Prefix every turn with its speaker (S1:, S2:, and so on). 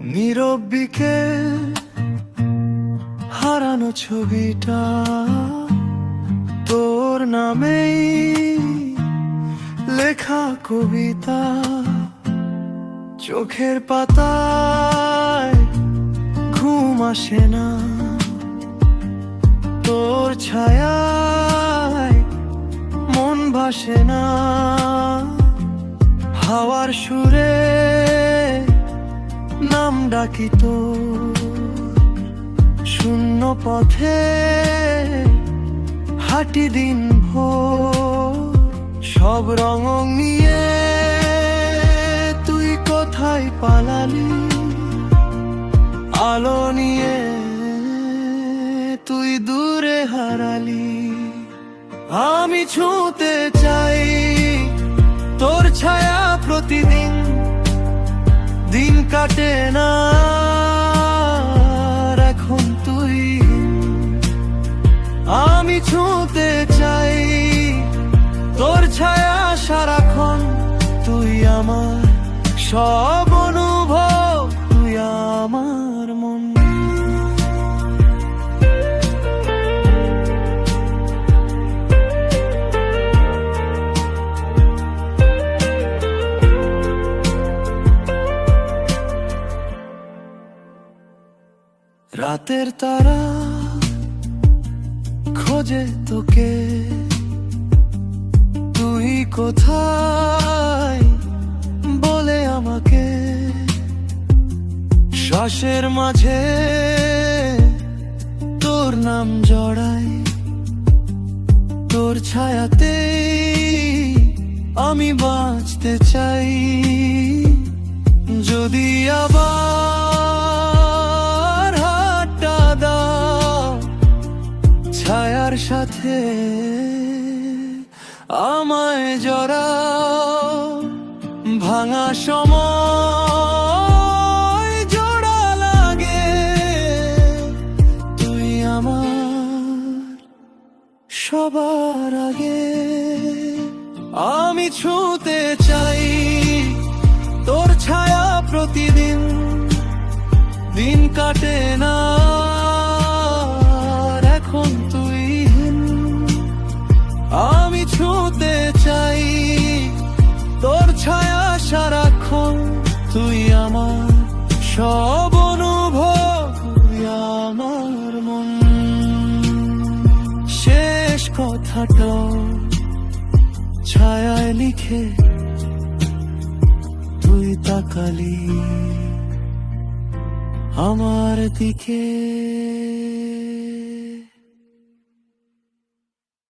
S1: নীরব হারানো ছবিটা তোর নামেই লেখা কবিতা চোখের পাতায় ঘুম আসে না। তোর ছায়ায় মন ভাসে না। হাওয়ার সুর ডাকি তোর শূন্য পথে হাঁটি দিন ভোর। সব রঙ নিয়ে তুই কোথায় পালালি? আলো নিয়ে তুই দূরে হারালি। আমি ছুঁতে চাই তোর ছায়া প্রতিদিন। দিন কাটে না এখন তুই। আমি ছুঁতে চাই তোর ছায়া সারাক্ষণ তুই আমার সব রাতের তারা খোঁজে তোকে। তুই কোথায় বলে আমাকে? শ্বাসের মাঝে তোর নাম জড়াই। তোর ছায়াতে আমি বাঁচতে চাই। যদি আবার ছায়ার সাথে আমায় জড়াও, ভাঙা সময় জোড়া লাগে। তুই আমার সবার আগে আমি ছুঁতে চাই, তোর ছায়া প্রতিদিন দিন কাটে না। তুই আমার সব আমার মন। শেষ কথাটা ছায়ায় লিখে তুই তাকালি আমার দিকে।